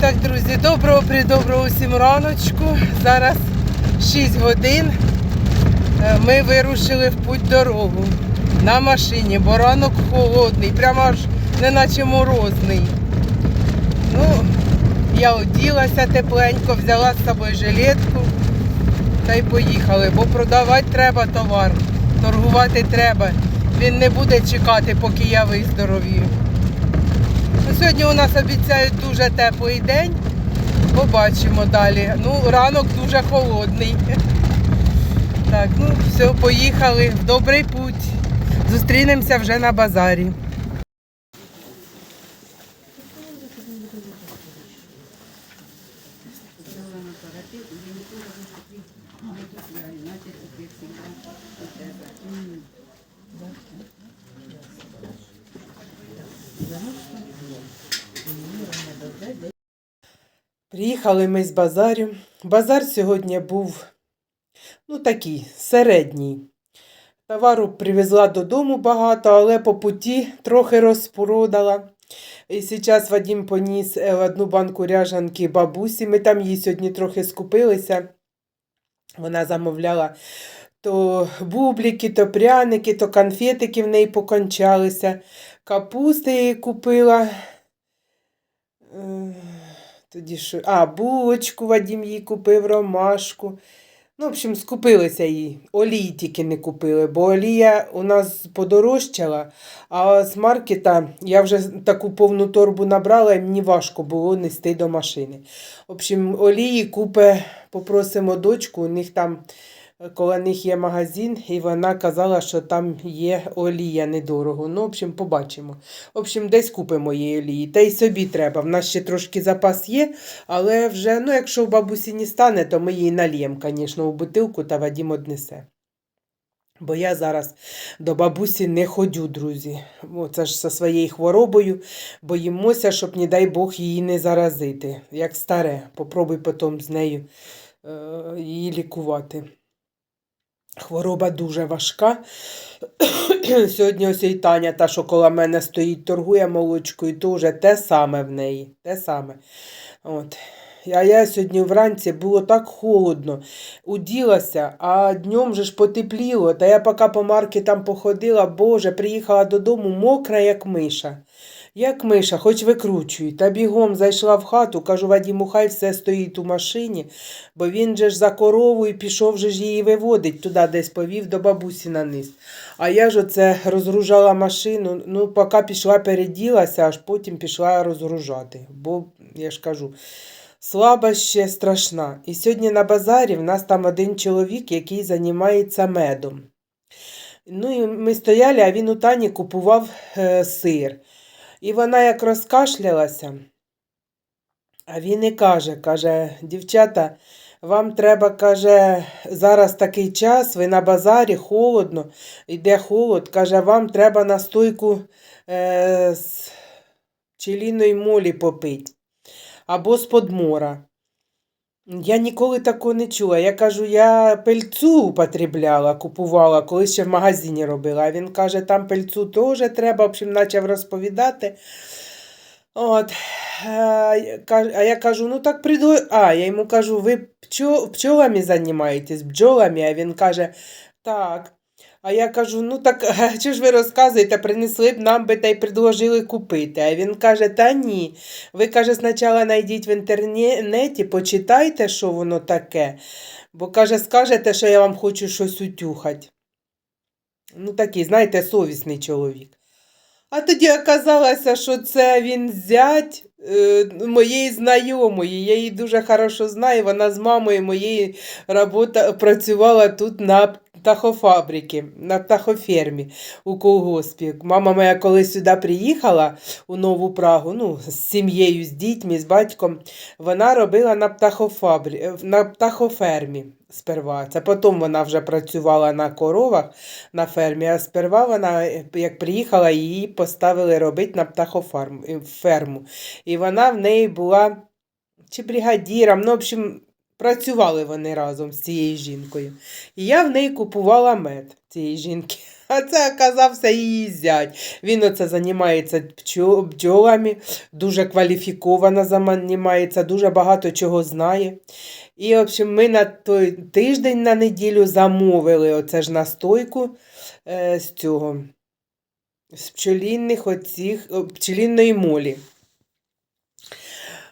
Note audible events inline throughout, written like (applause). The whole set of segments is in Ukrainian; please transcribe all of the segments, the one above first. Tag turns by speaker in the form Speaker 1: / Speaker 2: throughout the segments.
Speaker 1: Так, друзі, доброго придоброго усім раночку. Зараз 6 годин. Е, Ми вирушили в путь дорогу на машині, бо ранок холодний, прямо аж неначе морозний. Ну, я оділася тепленько, взяла з собою жилетку та й поїхали, бо продавати треба товар, торгувати треба. Він не буде чекати, поки я виздоровію. Ну, Сьогодні у нас обіцяють дуже теплий день. Побачимо далі. Ну, ранок дуже холодний. Так, ну все, поїхали добрий путь. Зустрінемося вже на базарі. Приїхали ми з базарю. Базар сьогодні був ну такий середній. Товару привезла додому багато, але по путі трохи розпродала. І зараз Вадим поніс е, одну банку ряжанки бабусі. Ми там її сьогодні трохи скупилися. Вона замовляла то бублики, то пряники, то конфетики в неї покончалися. Капусти їй купила. Тоді що? А, булочку Вадим їй купив, ромашку. Ну, в общем, скупилися їй. Олії тільки не купили, бо олія у нас подорожчала, а з маркета я вже таку повну торбу набрала, і мені важко було нести до машини. В общем, олії купе, попросимо дочку, у них там. Коло них є магазин, і вона казала, що там є олія недорого. Ну, в общем, побачимо. В общем, десь купимо її олії. Та й собі треба. В нас ще трошки запас є, але вже, ну, якщо в бабусі не стане, то ми її нальємо, звісно, у бутилку та Вадім однесе. Бо я зараз до бабусі не ходю, друзі. Це ж зі своєю хворобою. Боїмося, щоб, не дай Бог, її не заразити. Як старе. Попробуй потім з нею е, її лікувати. Хвороба дуже важка. (clears throat) Сьогодні ось і Таня, та, що коло мене стоїть, торгує молочкою, вже те саме в неї. Те саме. От. А я сьогодні вранці було так холодно, уділася, а днем же ж потепліло. Та я поки по маркетам походила, боже, приїхала додому мокра, як миша. Як миша, хоч викручуй. Та бігом зайшла в хату, кажу, Вадіму, хай все стоїть у машині, бо він же ж за корову і пішов же ж її виводить, туди десь повів до бабусі на низ. А я ж оце розгружала машину, ну, поки пішла, переділася, аж потім пішла розгружати. Бо, я ж кажу, слаба ще страшна. І сьогодні на базарі в нас там один чоловік, який займається медом. Ну і ми стояли, а він у Тані купував е, сир. І вона як розкашлялася, а він і каже, каже, дівчата, вам треба, каже, зараз такий час, ви на базарі, холодно, йде холод, каже, вам треба настойку е, з пчеліної молі попити або з подмора. Я ніколи такого не чула. Я кажу, я пельцу употребляла, купувала, коли ще в магазині робила. А він каже, там пельцу теж треба, в общем, почав розповідати. От. А я кажу, ну так приду. А, я йому кажу, ви пчо... пчолами займаєтесь, бджолами? А він каже, так. А я кажу, ну так (laughs) що ж ви розказуєте, принесли б нам би та й предложили купити. А він каже, та ні. Ви, каже, спочатку знайдіть в інтернеті, почитайте, що воно таке. Бо, каже, скажете, що я вам хочу щось утюхати. Ну, такий, знаєте, совісний чоловік. А тоді оказалося, що це він зять е, моєї знайомої. Я її дуже хорошо знаю. Вона з мамою моєї робота, працювала тут на птахофабриці, на птахофермі у колгоспі. Мама моя коли сюди приїхала у Нову Прагу, ну, з сім'єю, з дітьми, з батьком, вона робила на, птахофабрі... е, на птахофермі сперва. Це потім вона вже працювала на коровах на фермі, а сперва вона, е, як приїхала, її поставили робити на птахоферму. І вона в неї була чи бригадіром, ну, в общем, працювали вони разом з цією жінкою. І я в неї купувала мед цієї жінки. А це оказався її зять. Він оце займається бджолами, дуже кваліфіковано займається, дуже багато чого знає. І, в общем, ми на той тиждень на неділю замовили оце ж настойку е, з цього, з пчелінних оцих, пчелінної молі.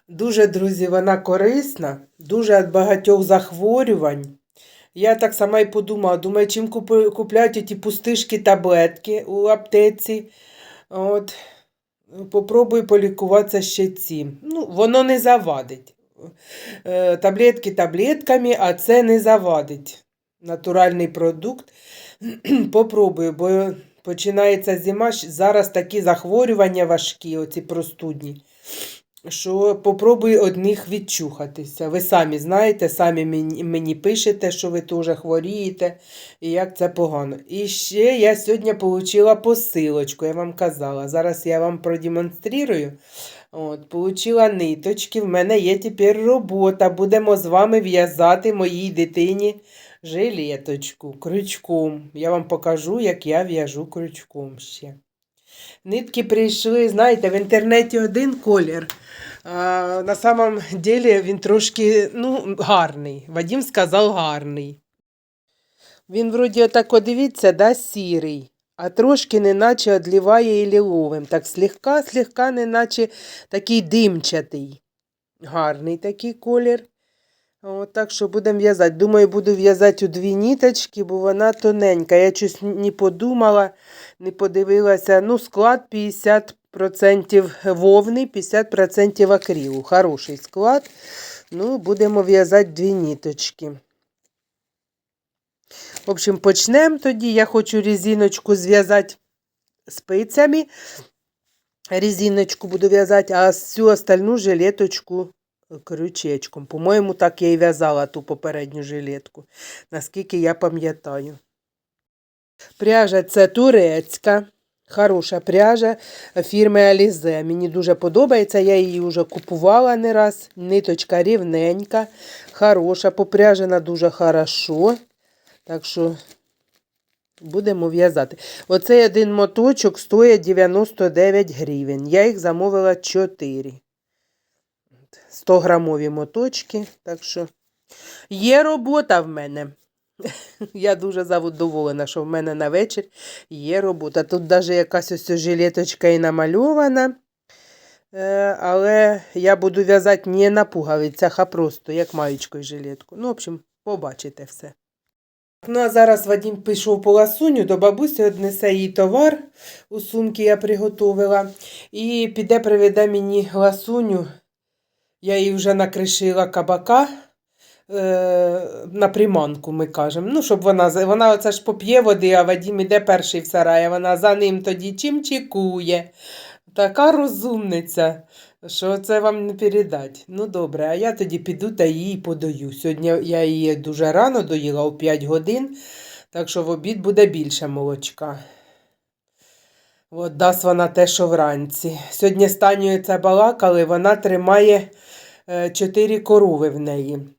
Speaker 1: Дуже, друзі, вона корисна, дуже від багатьох захворювань. Я так сама і подумала, думаю, чим купляють ті пустишки таблетки у аптеці. От. Попробую полікуватися ще цим. Ну, воно не завадить. Е, Таблетки таблетками, а це не завадить. Натуральний продукт. (clears throat) Попробую, бо починається зима, зараз такі захворювання важкі, оці простудні що попробуй одних відчухатися. Ви самі знаєте, самі мені, пишете, що ви теж хворієте, і як це погано. І ще я сьогодні отримала посилочку, я вам казала. Зараз я вам продемонструю. От, Получила ниточки, в мене є тепер робота. Будемо з вами в'язати моїй дитині жилеточку крючком. Я вам покажу, як я в'яжу крючком ще. Нитки прийшли, знаєте, в інтернеті один колір. На самом деле він трошки ну, гарний. Вадим сказав гарний. Він вроді отак, дивіться, да, сірий, а трошки неначе одліває і ліловим. Так слегка, слегка, неначе такий димчатий. Гарний такий колір. От, так що будемо в'язати. Думаю, буду в'язати у дві ніточки, бо вона тоненька. Я щось не подумала, не подивилася. Ну, склад 50% вовни, 50% акрилу. Хороший склад. Ну, будемо в'язати дві ніточки. В общем, почнемо тоді. Я хочу резиночку зв'язати спицями. Резиночку буду в'язати, а всю остальну жилеточку крючечком. По-моєму, так я і в'язала ту попередню жилетку, наскільки я пам'ятаю. Пряжа це турецька, хороша пряжа фірми Alize. Мені дуже подобається, я її вже купувала не раз. Ниточка рівненька, хороша, попряжена дуже хорошо. Так що будемо в'язати. Оцей один моточок стоїть 99 гривень. Я їх замовила 4. 100 грамові моточки. Так що є робота в мене. Я дуже задоволена, що в мене на вечір є робота. Тут навіть якась ось жилеточка і намальована. Е, Але я буду в'язати не на пуговицях, а просто як маєчкою жилетку. Ну, в общем, побачите все. Ну, а зараз Вадим пішов по ласуню, до бабусі однесе їй товар у сумки я приготувала. І піде приведе мені ласуню. Я їй вже накришила кабака на приманку, ми кажемо. Ну, щоб вона, вона оце ж поп'є води, а Вадим іде перший в сарай, а вона за ним тоді чим чекує. Така розумниця, що це вам не передать. Ну, добре, а я тоді піду та її подаю. Сьогодні я її дуже рано доїла у 5 годин, так що в обід буде більше молочка. От дасть вона те, що вранці. Сьогодні це балакали, вона тримає е, чотири корови в неї.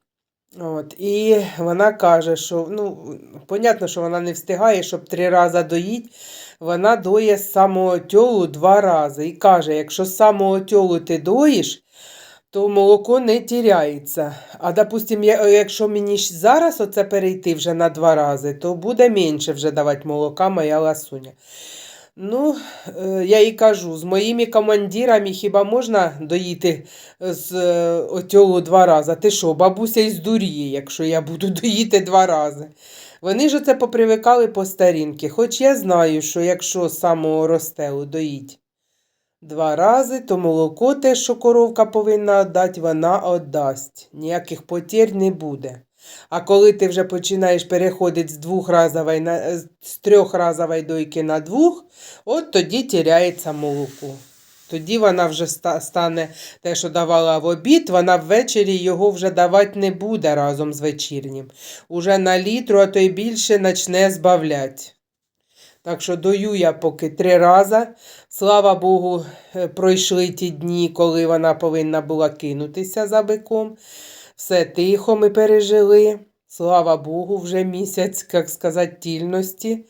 Speaker 1: От, і вона каже, що ну, понятно, що вона не встигає, щоб три рази доїть. Вона доє з самого тьолу два рази. І каже, якщо з самого тьолу ти доїш, то молоко не тіряється. А допустим, якщо мені зараз оце перейти вже на два рази, то буде менше вже давати молока моя ласуня. Ну, е, я їй кажу, з моїми командирами хіба можна доїти з е, два рази? Ти що, бабуся і здуріє, якщо я буду (laughs) доїти два рази. Вони ж оце попривикали по старінки. Хоч я знаю, що якщо з самого ростелу доїть два рази, то молоко те, що коровка повинна віддати, вона віддасть. Ніяких потір не буде. А коли ти вже починаєш переходити з двохразової на з трьохразової дойки на двох, от тоді тіряється молоко. Тоді вона вже стане те, що давала в обід, вона ввечері його вже давати не буде разом з вечірнім. Уже на літру, а то й більше почне збавляти. Так що дою я поки три рази. Слава Богу, е, пройшли ті дні, коли вона повинна була кинутися за биком. Все тихо ми пережили. Слава Богу, вже місяць, як сказати, тільності.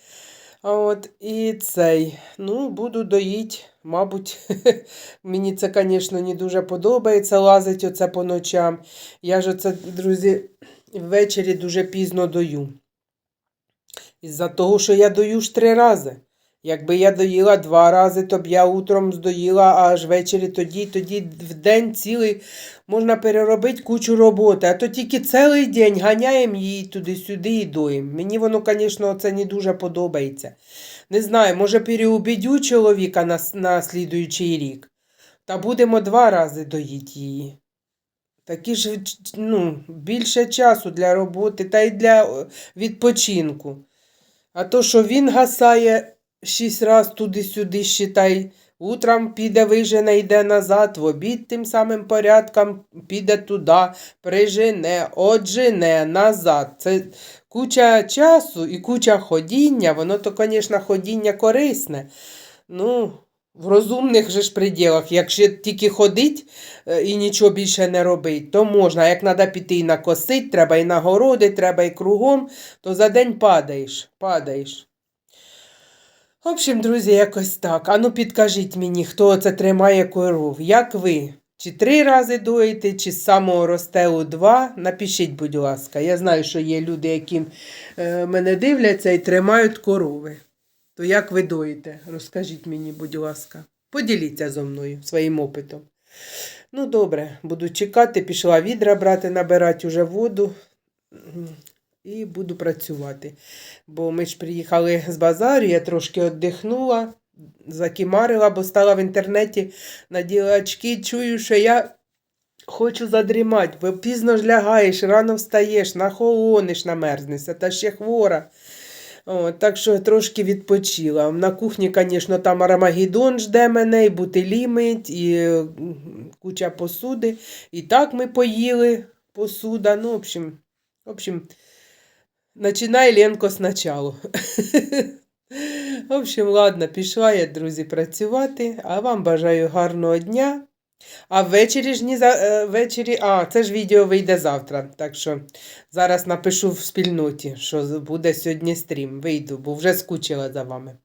Speaker 1: От і цей, ну, буду доїть, мабуть, (laughs) мені це, звісно, не дуже подобається, лазить оце по ночам. Я ж оце, друзі, ввечері дуже пізно дою. Із-за того, що я дою ж три рази. Якби я доїла два рази, то б я утром здоїла, а аж ввечері тоді, тоді в день цілий можна переробити кучу роботи. А то тільки цілий день ганяємо її туди-сюди і доїмо. Мені воно, звісно, це не дуже подобається. Не знаю, може переубідю чоловіка на, на слідуючий рік. Та будемо два рази доїти її. Такі ж ну, більше часу для роботи та й для е, відпочинку. А то, що він гасає шість раз туди-сюди, считай, утром піде вижене, йде назад, в обід тим самим порядком піде туди, прижене, отжене, назад. Це куча часу і куча ходіння, воно то, звісно, ходіння корисне. Ну, в розумних же ж приділах, якщо тільки ходить е, і нічого більше не робить, то можна. Як треба піти і накосить, треба і на городи, треба і кругом, то за день падаєш, падаєш. В общем, друзі, якось так. Ану підкажіть мені, хто це тримає коров. Як ви? Чи три рази доїте, чи з самого розстелу два? Напишіть, будь ласка. Я знаю, що є люди, які е, мене дивляться і тримають корови. То як ви доїте? Розкажіть мені, будь ласка. Поділіться зо мною своїм опитом. Ну, добре, буду чекати, пішла відра брати, набирати уже воду і буду працювати. Бо ми ж приїхали з базару, я трошки віддихнула, закимарила, бо стала в інтернеті, наділа очки, чую, що я хочу задрімати, бо пізно ж лягаєш, рано встаєш, нахолониш, намерзнешся, та ще хвора. О, так що трошки відпочила. На кухні, звісно, там Арамагеддон жде мене, і бутилі і куча посуди. І так ми поїли посуда. Ну, в общем, в общем, починай Ленко спочатку. В общем, ладно, пішла я, друзі, працювати, а вам бажаю гарного дня. А ввечері ж ні за е, ввечері, а це ж відео вийде завтра. Так що зараз напишу в спільноті, що буде сьогодні стрім. Вийду, бо вже скучила за вами.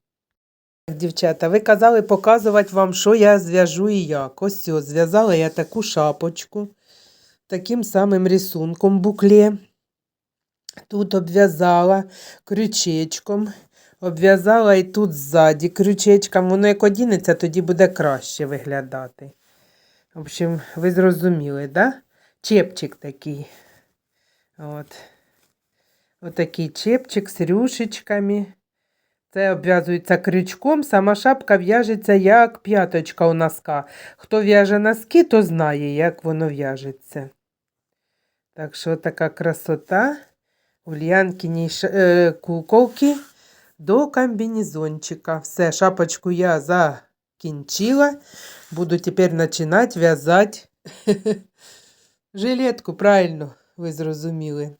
Speaker 1: Дівчата, ви казали показувати вам, що я зв'яжу і як. Ось, зв'язала я таку шапочку таким самим рисунком букле. Тут обв'язала крючечком. Обв'язала і тут ззаді крючечком. Воно як одінеться, тоді буде краще виглядати. В общем, ви зрозуміли, да? Чепчик такий. От. Отакий чепчик з рюшечками. Це обв'язується крючком, сама шапка в'яжеться як п'яточка у носка. Хто в'яже носки, то знає, як воно в'яжеться. Так що така красота. Ульянкіній ш... е, кулковки до комбінезончика. Все, шапочку я закінчила. Буду тепер починати в'язати (laughs) жилетку, правильно, ви зрозуміли.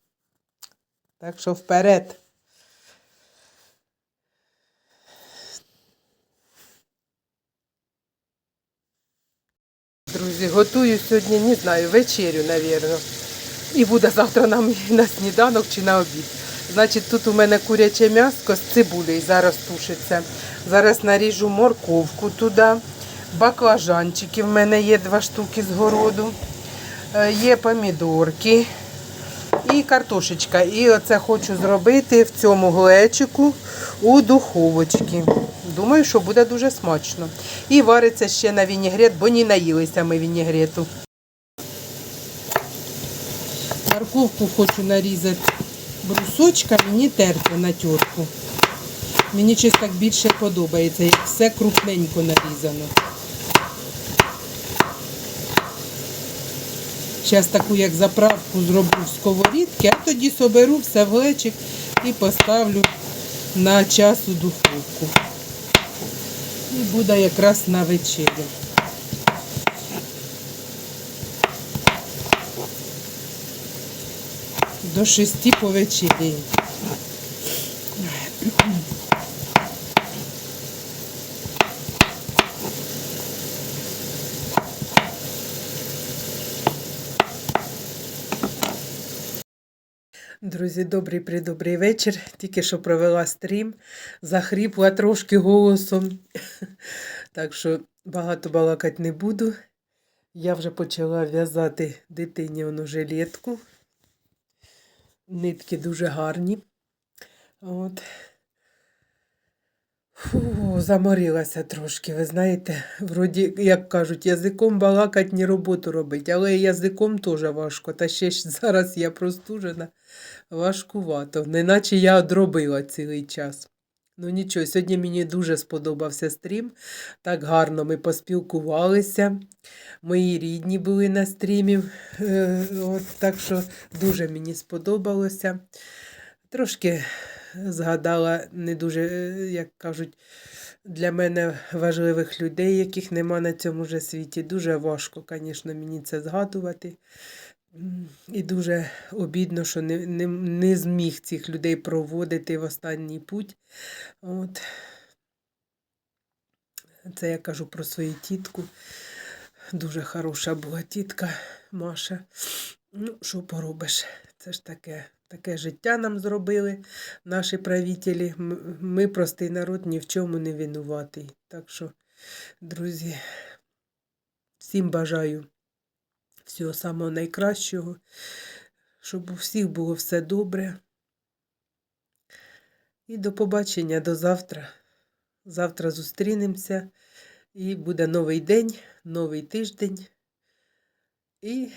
Speaker 1: Так що вперед. Друзі, готую сьогодні, не знаю, вечерю, напевно. І буде завтра нам на сніданок чи на обід. Значить, тут у мене куряче м'яско з цибулею зараз тушиться. Зараз наріжу морковку туди. Баклажанчики в мене є два штуки з городу. Е, Є помідорки і картошечка. І оце хочу зробити в цьому глечику у духовочці. Думаю, що буде дуже смачно. І вариться ще на вінігрет, бо не наїлися ми вінігрету. Морковку хочу нарізати брусочками, не терти на тертку. Мені щось так більше подобається, як все крупненько нарізано. Зараз таку, як заправку, зроблю в сковорідки, а тоді соберу все в глечик і поставлю на час у духовку. І буде якраз на вечерю. До шести по вечері. Друзі, добрий придобрий вечір. Тільки що провела стрім, захріпла трошки голосом. Так що багато балакати не буду. Я вже почала в'язати дитині жилетку. Нитки дуже гарні. От. Фу, заморилася трошки, ви знаєте, вроді, як кажуть, язиком балакать, ні роботу робить, але язиком теж важко. Та ще ж зараз я простужена, важкувато, неначе я одробила цілий час. Ну нічого, сьогодні мені дуже сподобався стрім. Так гарно ми поспілкувалися. Мої рідні були на стрімі. Е, От, так що дуже мені сподобалося. Трошки згадала не дуже, е, як кажуть, для мене важливих людей, яких нема на цьому же світі. Дуже важко, звісно, мені це згадувати. І дуже обідно, що не, не, не зміг цих людей проводити в останній путь. От. Це я кажу про свою тітку. Дуже хороша була тітка Маша. Ну, що поробиш? Це ж таке, таке життя нам зробили наші правителі. Ми, простий народ, ні в чому не винуватий. Так що, друзі, всім бажаю всього самого найкращого, щоб у всіх було все добре. І до побачення до завтра. Завтра зустрінемося. І буде новий день, новий тиждень. І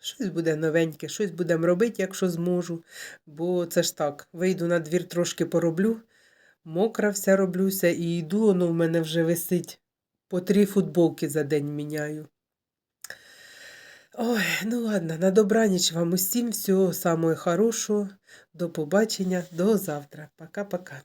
Speaker 1: щось буде новеньке, щось будемо робити, якщо зможу. Бо це ж так, вийду на двір трошки пороблю, мокра вся роблюся, і йду, воно в мене вже висить. По три футболки за день міняю. Ой, ну ладно, на добраніч вам усім всього самого хорошого. До побачення, до завтра. Пока-пока.